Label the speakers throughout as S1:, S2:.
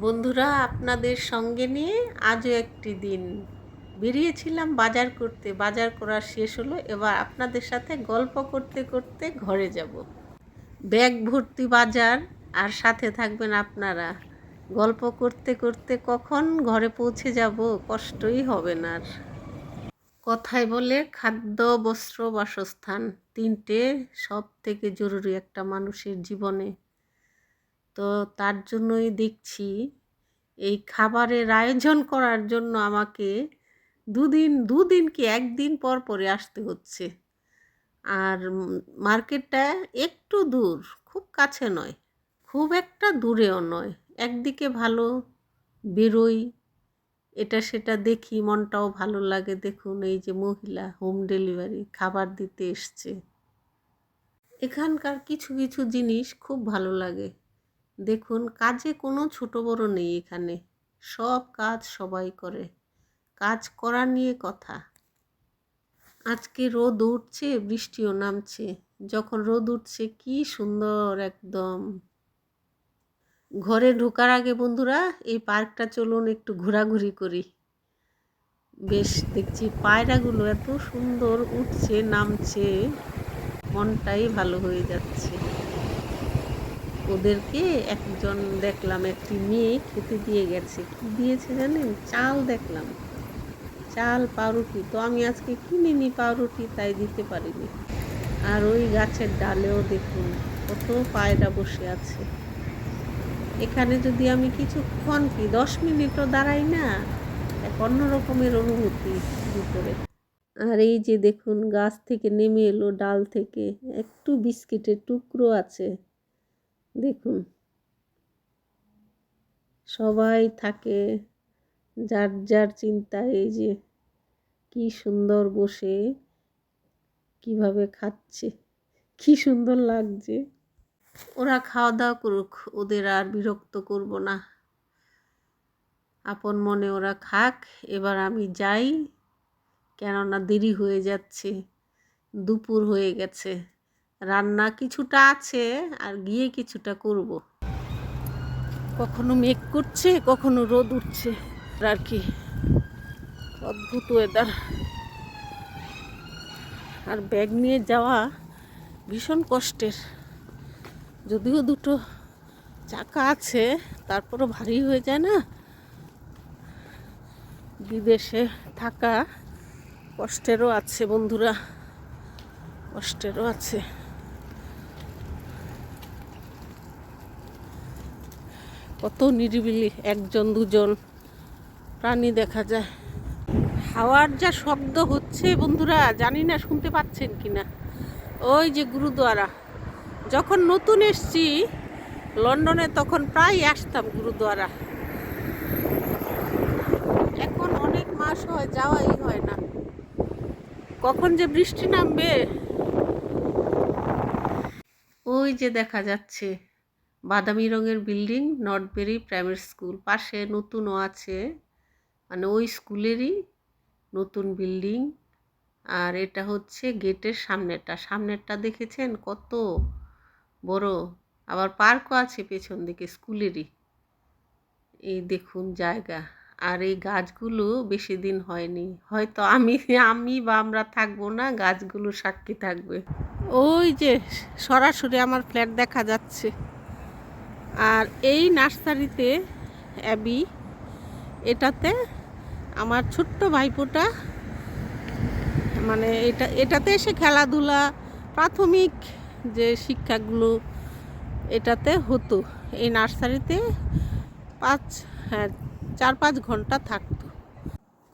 S1: বন্ধুরা, আপনাদের সঙ্গে নিয়ে আজও একটি দিন বেরিয়েছিলাম বাজার করতে। বাজার করা শেষ হলো, এবার আপনাদের সাথে গল্প করতে করতে ঘরে যাব। ব্যাগ ভর্তি বাজার, আর সাথে থাকবেন আপনারা। গল্প করতে করতে কখন ঘরে পৌঁছে যাব কষ্টই হবে না আর। কথায় বলে খাদ্য, বস্ত্র, বাসস্থান তিনটে সব থেকে জরুরি একটা মানুষের জীবনে। তো তার জন্যই দেখছি এই খাবারের আয়োজন করার জন্য আমাকে দুদিন দুদিন কি একদিন পর পরে আসতে হচ্ছে। আর মার্কেটটা একটু দূর, খুব কাছে নয়, খুব একটা দূরেও নয়। একদিকে ভালো বেরোই, এটা সেটা দেখি, মনটাও ভালো লাগে। দেখুন, এই যে মহিলা হোম ডেলিভারি, খাবার দিতে এসছে। এখানকার কিছু কিছু জিনিস খুব ভালো লাগে। দেখুন, কাজে কোনো ছোট বড় নেই এখানে। সব কাজ সবাই করে। কাজ করা নিয়ে কথা। আজকে রোদ উঠছে, বৃষ্টিও নামছে। যখন রোদ উঠছে, কি সুন্দর একদম। ঘরে ঢোকার আগে বন্ধুরা, এই পার্কটা চলুন একটু ঘোরাঘুরি করি। বেশ, দেখছি পায়রাগুলো এত সুন্দর উঠছে, নামছে। মনটাই ভালো হয়ে যাচ্ছে। ওদেরকে একজন দেখলাম, একটি মেয়ে খেতে দিয়ে গেছে। কি দিয়েছে জানেন? চাল দেখলাম। চাল, পাউরুটি। তো আমি আজকে কিনিনি পাউরুটি, তাই দিতে পারিনি। আর ওই গাছের ডালেও দেখুন, কত পায়রা বসে আছে। এখানে যদি আমি কিছুক্ষণ কি, দশ মিনিটও দাঁড়াই না, এক অন্য রকমের অনুভূতি ভিতরে। আর এই যে দেখুন, গাছ থেকে নেমে এলো, ডাল থেকে। একটু বিস্কিটের টুকরো আছে। দেখুন। সবাই থাকে যার যার চিন্তায় এই যে কি সুন্দর বসে, কীভাবে খাচ্ছে, কি সুন্দর লাগছে। ওরা খাওয়া দাওয়া করুক, ওদের আর বিরক্ত করব না। আপন মনে ওরা খাক, এবার আমি যাই। কেননা দেরি হয়ে যাচ্ছে, দুপুর হয়ে গেছে। রান্না কিছুটা আছে আর গিয়ে কিছুটা করব। কখনো মেঘ করছে, কখনো রোদ উঠছে, আর কি। অদ্ভুত ওয়েদার আর ব্যাগ নিয়ে যাওয়া ভীষণ কষ্টের। যদিও দুটো চাকা আছে, তারপরও ভারী হয়ে যায় না। বিদেশে থাকা কষ্টেরও আছে বন্ধুরা, কষ্টেরও আছে। কত নিরিবিলি একজন, দুজন প্রাণী দেখা যায়। হাওয়ার যা শব্দ হচ্ছে বন্ধুরা, জানি না, শুনতে পাচ্ছেন কিনা? ওই যে গুরুদুয়ারা। যখন নতুন এসছি, লন্ডনে তখন প্রায় আসতাম গুরুদুয়ারা। এখন অনেক মাস হয়, যাওয়াই হয় না। কখন যে বৃষ্টি নামবে, ওই যে দেখা যাচ্ছে। বাদামি রঙের বিল্ডিং নর্থবেরি প্রাইমারি স্কুল। পাশে নতুনও আছে মানে ওই স্কুলেরই নতুন বিল্ডিং। আর এটা হচ্ছে গেটের সামনেরটা। সামনেরটা দেখেছেন? কত বড়। আবার পার্কও আছে পেছন দিকে, স্কুলেরই। এই দেখুন জায়গা। আর এই গাছগুলো বেশি দিন হয়নি। হয়তো আমি আমি বা আমরা থাকব না, গাছগুলো সাক্ষী থাকবে। ওই যে সরাসরি আমার ফ্ল্যাট দেখা যাচ্ছে। আর এই নার্সারিতে, অ্যাবি, এটাতে আমার ছোট্ট ভাইপোটা মানে এটা, এটাতে এসে খেলাধুলা, প্রাথমিক যে শিক্ষাগুলো এটাতে হতো। এই নার্সারিতে পাঁচ হ্যাঁ চার পাঁচ ঘণ্টা থাকতো।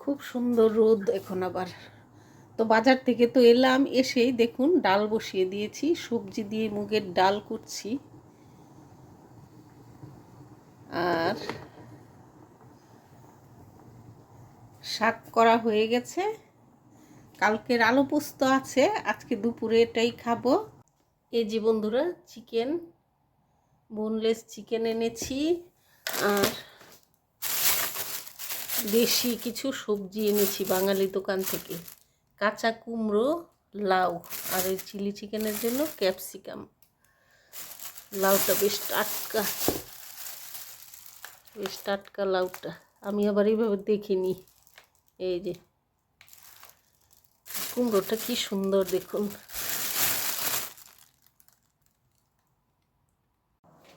S1: খুব সুন্দর রোদ এখন আবার। তো বাজার থেকে তো এলাম, এসেই দেখুন, ডাল বসিয়ে দিয়েছি, সবজি দিয়ে মুগের ডাল করছি। আর শাক করা হয়ে গেছে। কালকের আলু পোস্ত আছে, আজকে দুপুরে এটাই খাব। এই যে বন্ধুরা, চিকেন বোনলেস চিকেন এনেছি। আর দেশি কিছু সবজি এনেছি বাঙালি দোকান থেকে। কাঁচা কুমড়ো, লাউ আর এই চিলি চিকেনের জন্য ক্যাপসিকাম। লাউটা বেশ টাটকা। বেশ টাটকা লাউটা। আমি আবার এইভাবে দেখিনি। এই যে, কুমড়োটা কি সুন্দর দেখুন।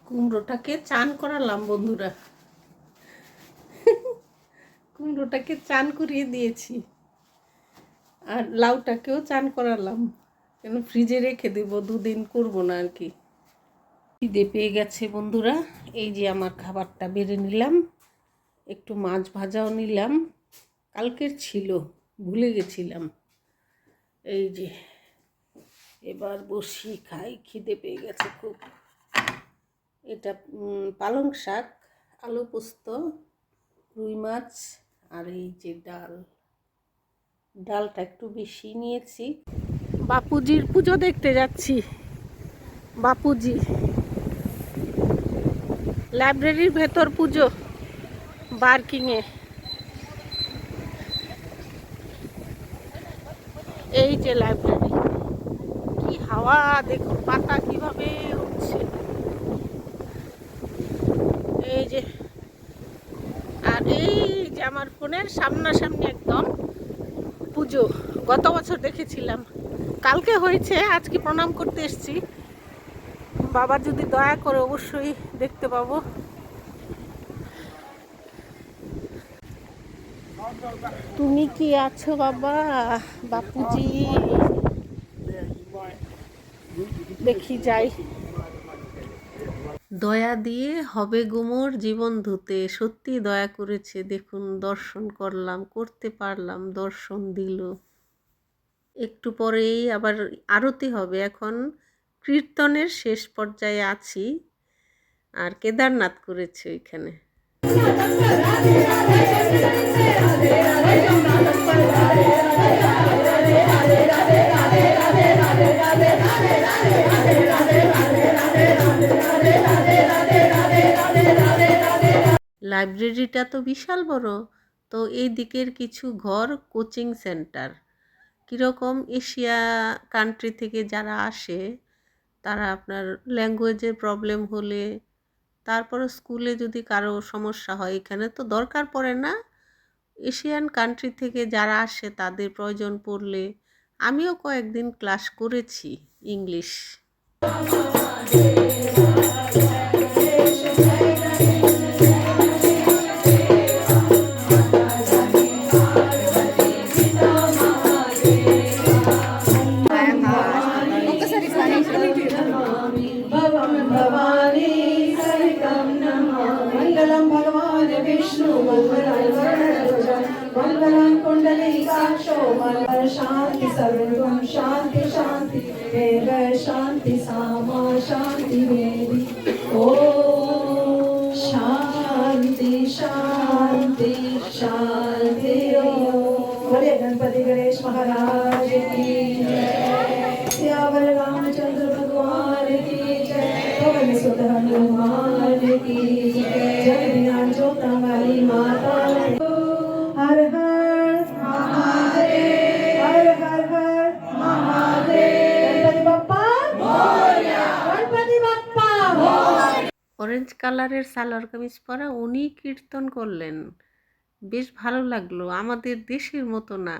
S1: কুমড়োটাকে চান করালাম বন্ধুরা। কুমড়োটাকে চান করিয়ে দিয়েছি। আর লাউটাকেও চান করালাম। কেন, ফ্রিজে রেখে দেবো, দুদিন করব না আর কি। খিদে পেয়ে গেছে বন্ধুরা। এই যে আমার খাবারটা বেড়ে নিলাম। একটু মাছ ভাজাও নিলাম। কালকের ছিল, ভুলে গেছিলাম। এই যে, এবার বসি খাই, খিদে পেয়ে গেছে খুব। এটা পালং শাক, আলু পোস্ত, রুই মাছ আর এই যে ডাল। ডালটা একটু বেশি নিয়েছি। বাপুজির পুজো দেখতে যাচ্ছি। বাপুজি। লাইব্রেরির ভেতর পুজো, বার্কিংয়ে। এই যে লাইব্রেরি, কি হাওয়া, দেখুন পাতা কীভাবে উঠছে। এই যে, আর এই যে আমার ফোনের সামনাসামনি একদম পুজো, গত বছর দেখেছিলাম। কালকে হয়েছে, আজকে প্রণাম করতে এসেছি। বাবা যদি দয়া করে অবশ্যই দেখতে পাবো। তুমি কি আছো বাবা? বাপুজি। দেখি যাই। দয়া দিয়ে হবে গুমোর জীবন ধুতে। সত্যি দয়া করেছে। দেখুন, দর্শন করলাম, করতে পারলাম, দর্শন দিল। একটু পরেই আবার আরতি হবে। এখন কীর্তনের শেষ পর্যায়ে আছি। আর কেদারনাথ করেছে ওইখানে। লাইব্রেরিটা তো বিশাল বড়, তো এই দিকের কিছু ঘর কোচিং সেন্টার। কীরকম এশিয়া কান্ট্রি থেকে যারা আসে, তারা আপনার ল্যাঙ্গুয়েজের প্রবলেম হলে তারপরে স্কুলে যদি কারও সমস্যা হয়, এখানে তো দরকার পড়ে না। এশিয়ান কান্ট্রি থেকে যারা আসে, তাদের প্রয়োজন পড়লে আমিও কয়েকদিন ক্লাস করেছি ইংলিশ
S2: शांति शांति शांति बोले गणपति गणेश महाराज।
S1: অরেঞ্জ কালারের সালোয়ার কামিজ পরা উনি কীর্তন করলেন। বেশ ভালো লাগল। আমাদের দেশের মতো না।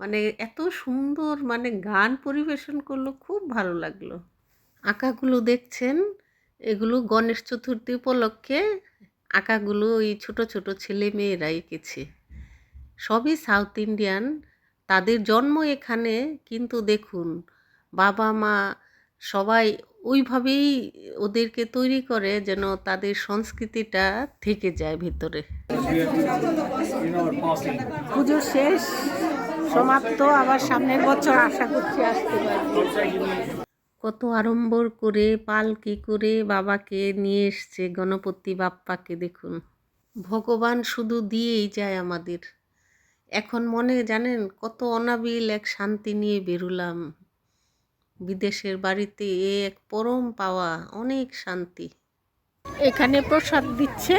S1: মানে এত সুন্দর মানে গান পরিবেশন করল, খুব ভালো লাগল। আঁকাগুলো দেখছেন, এগুলো গণেশ চতুর্থী উপলক্ষে আঁকাগুলো ওই ছোট ছোট ছেলে মেয়েরা এঁকেছে। সবই সাউথ ইন্ডিয়ান, তাদের জন্ম এখানে, কিন্তু দেখুন বাবা মা সবাই ওইভাবেই ওদেরকে তৈরি করে যেন তাদের সংস্কৃতিটা থেকে যায় ভিতরে। পুজো শেষ সমাপ্ত আবার সামনের বছর আশা করছি আসতে পারব। কত আড়ম্বর করে পালকি করে বাবাকে নিয়ে এসছে গণপতি বাপ্পাকে দেখুন। ভগবান শুধু দিয়েই যায় আমাদের। এখন মনে জানেন কত অনাবিল এক শান্তি নিয়ে বেরুলাম। বিদেশের বাড়িতে এ এক পরম পাওয়া অনেক শান্তি। এখানে প্রসাদ দিচ্ছে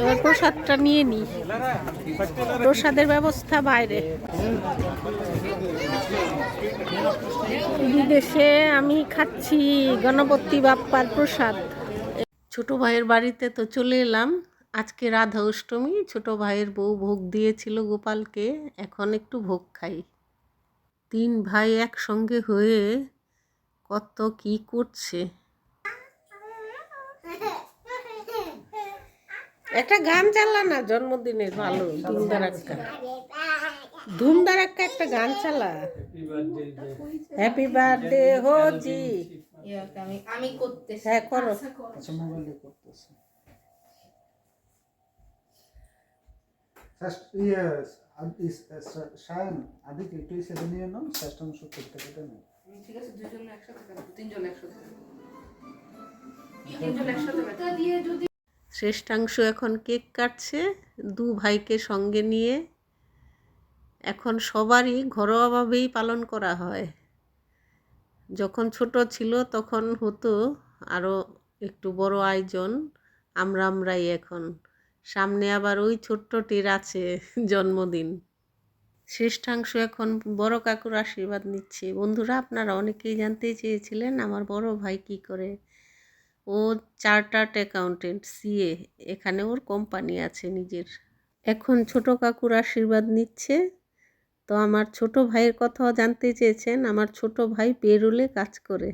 S1: এবার প্রসাদটা নিয়ে নিই। প্রসাদের ব্যবস্থা বাইরে। বিদেশে আমি খাচ্ছি গণপতি বাপ্পার প্রসাদ। ছোট ভাইয়ের বাড়িতে তো চলে এলাম। আজকে রাধা অষ্টমী ছোট ভাইয়ের বউ ভোগ দিয়েছিল গোপালকে এখন একটু ভোগ খাই। তিন ভাই একসঙ্গে হয়ে কত কি করছে? একটা গান চালা না জন্মদিনের ভালো ধুমধার একটা ধুমধার একটা একটা গান চালা। হ্যাপি বার্থডে হো জি
S3: আমি আমি করতে
S1: হ্যাঁ করো।
S4: আচ্ছা মোবাইলে করতেছে। ইয়েস আদিকে একটু সেটা নিয়ে নাও ষষ্ঠাংশ করতে কেটে নাও।
S3: ঠিক আছে দুইজন একসাথে তিনজন একসাথে তিনজন একসাথে দিয়ে যদি
S1: শ্রেষ্ঠাংশ এখন কেক কাটছে দু ভাইকে সঙ্গে নিয়ে। এখন সবারই ঘরোয়াভাবেই পালন করা হয়। যখন ছোট ছিল তখন হতো আরও একটু বড় আয়োজন আমরা আমরাই এখন। সামনে আবার ওই ছোট্টটির আছে জন্মদিন। শ্রেষ্ঠাংশ এখন বড় কাকুর আশীর্বাদ নিচ্ছে। বন্ধুরা, আপনারা অনেকেই জানতে চেয়েছিলেন আমার বড় ভাই কি করে। ও চার্টার্ড অ্যাকাউন্টেন্ট, সিএ, এখানে ওর কোম্পানি আছে নিজের। এখন ছোট কাকুর আশীর্বাদ নিচ্ছে। তো আমার ছোট ভাইয়ের কথাও জানতে চেয়েছেন, আমার ছোট ভাই পেরুলে কাজ করে।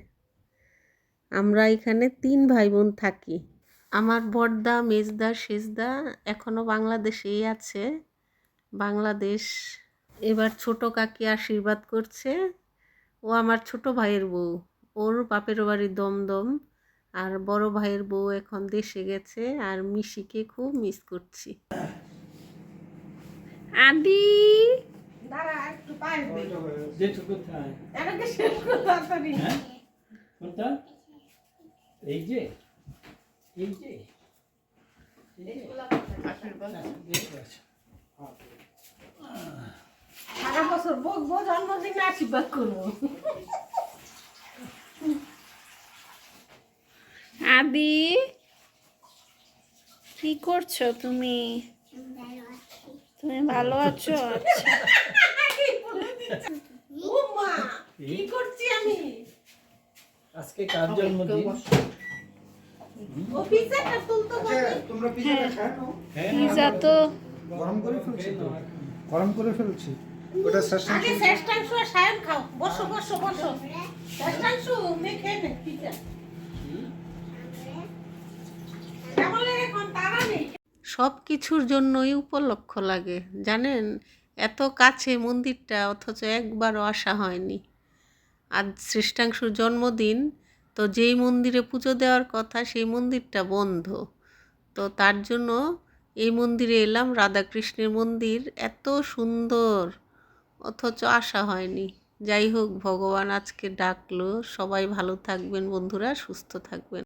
S1: আমরা এখানে তিন ভাই বোন থাকি। আমার বড়দা মেজদা সেজদা এখনও বাংলাদেশেই আছে। বাংলাদেশ এবার ছোট কাকি আশীর্বাদ করছে। ও আমার ছোট ভাইয়ের বউ। ওর বাপের বাড়ি দমদম। আর বড় ভাইয়ের বউ এখন দেশে গেছে আর মিশিকে খুব মিস করছি। আদি!
S5: হ্যাঁ? কোনটা? এই যে? এই যে
S3: আশীর্বাদ
S5: দেখতে পাচ্ছ
S3: সারা বছর বকবো জন্মদিনে আশীর্বাদ করব।
S1: আদি কি করছ তুমি? তুমি ভালো আছো? আচ্ছা।
S3: কি করছি আমি?
S5: আজকে কার জন্মদিন?
S1: পিজা তো
S4: গরম করে ফেলছি তো। গরম করে ফেলছি। ওটা
S3: আগে শ্রেষ্ঠাংশ আর সায়ন খাও। বসো বসো বসো। মেখে নে পিজা
S1: সব কিছুর জন্যই উপলক্ষ লাগে জানেন? এত কাছে মন্দিরটা অথচ একবারও আসা হয়নি। আজ শ্রেষ্ঠাংশুর জন্মদিন তো যেই মন্দিরে পুজো দেওয়ার কথা সেই মন্দিরটা বন্ধ। তো তার জন্য এই মন্দিরে এলাম, রাধাকৃষ্ণের মন্দির। এত সুন্দর, অথচ আসা হয়নি। যাই হোক, ভগবান আজকে ডাকলো। সবাই ভালো থাকবেন বন্ধুরা, সুস্থ থাকবেন।